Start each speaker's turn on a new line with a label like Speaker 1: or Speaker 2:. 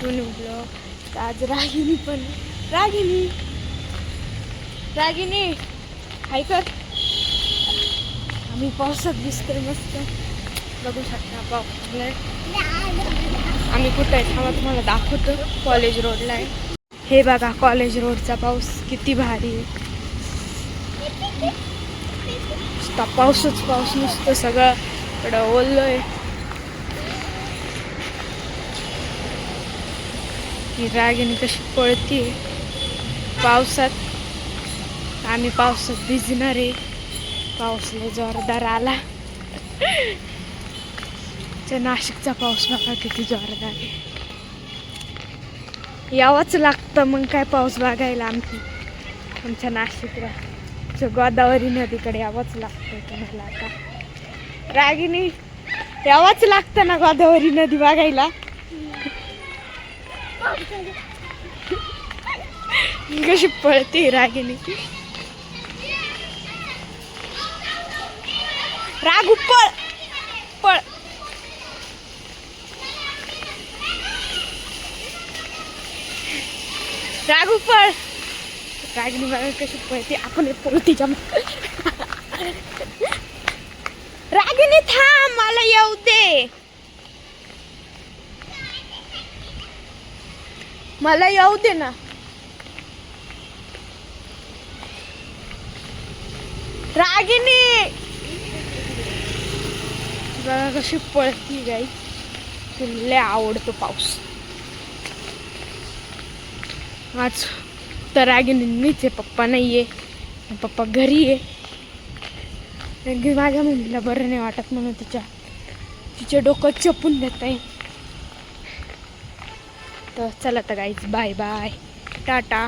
Speaker 1: आठवणी ब्लॉग आज रागिनी पण रागिनी! रागिनी! हाय कर. आम्ही पावसात दिसतोय मस्त बघू शकता पाऊस आम्ही कुठं आहे थांबा तुम्हाला दाखवतो. कॉलेज रोडला आहे. हे बघा कॉलेज रोडचा पाऊस किती भारी आहे. नुसता पाऊसच पाऊस नुसतं सगळं. इकडं ओललं आहे ती रागिणी कशी पळती पावसात आम्ही पावसात भिजणार आहे. पावसाला जोरदार आला. नाशिकचा पाऊस बघा किती जोरदार आहे. यावंच लागतं मग काय पाऊस बघायला आमची. आमच्या नाशिकला. जो गोदावरी नदीकडे यावंच लागतं तुम्हाला आता. रागिनी यावंच लागतं ना गोदावरी नदी बघायला. कशी पळते रागिनी रागू पळ पळ रागू पळ रागिनी बघा कशी पळते आपण हे पळू तिच्या मागं. रागिनी थांब मला येऊ दे मला येऊ दे ना. रागिनी! बघा कशी पळती गाई तुला आवडतो पाऊस. आज तर रागिनीच मीच आहे पप्पा नाही आहे पप्पा घरी आहे. माझ्या मम्मीला बरं नाही वाटत म्हणून तिच्या तिचे डोकं चपून देत आहे तर चला तर गाईज बाय बाय टाटा.